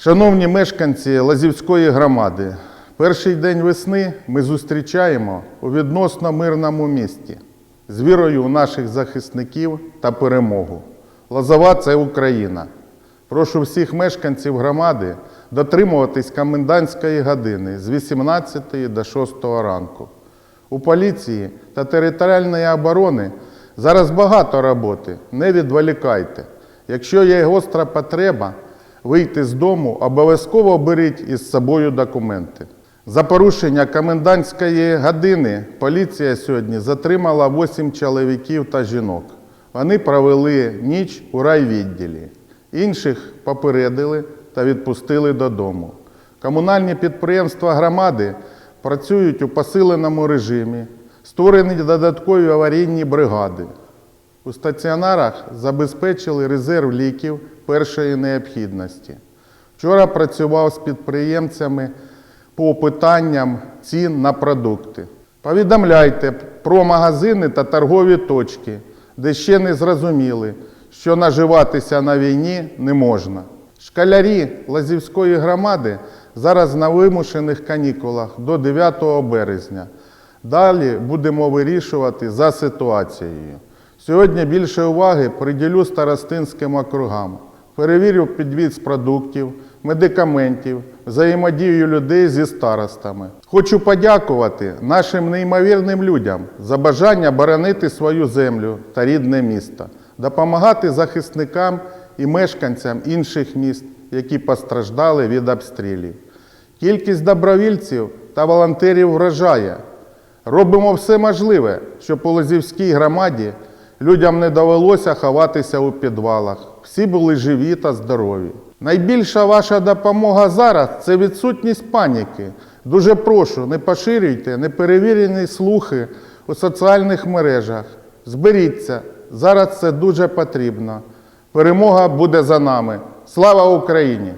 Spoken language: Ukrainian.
Шановні мешканці Лазівської громади, перший день весни ми зустрічаємо у відносно мирному місті з вірою у наших захисників та перемогу. Лозова це Україна. Прошу всіх мешканців громади дотримуватись комендантської години з 18 до 6 ранку. У поліції та територіальної оборони зараз багато роботи, не відволікайте. Якщо є гостра потреба вийти з дому, обов'язково беріть із собою документи. За порушення комендантської години поліція сьогодні затримала 8 чоловіків та жінок. Вони провели ніч у райвідділі. Інших попередили та відпустили додому. Комунальні підприємства громади працюють у посиленому режимі, створені додаткові аварійні бригади. У стаціонарах забезпечили резерв ліків першої необхідності. Вчора працював з підприємцями по питанням цін на продукти. Повідомляйте про магазини та торгові точки, де ще не зрозуміли, що наживатися на війні не можна. Школярі Лазівської громади зараз на вимушених канікулах до 9 березня. Далі будемо вирішувати за ситуацією. Сьогодні більше уваги приділю старостинським округам. Перевірю підвіз продуктів, медикаментів, взаємодію людей зі старостами. Хочу подякувати нашим неймовірним людям за бажання боронити свою землю та рідне місто, допомагати захисникам і мешканцям інших міст, які постраждали від обстрілів. Кількість добровільців та волонтерів вражає. Робимо все можливе, щоб у Лозівській громаді людям не довелося ховатися у підвалах. Всі були живі та здорові. Найбільша ваша допомога зараз це відсутність паніки. Дуже прошу, не поширюйте неперевірені слухи у соціальних мережах. Зберіться, зараз це дуже потрібно. Перемога буде за нами. Слава Україні!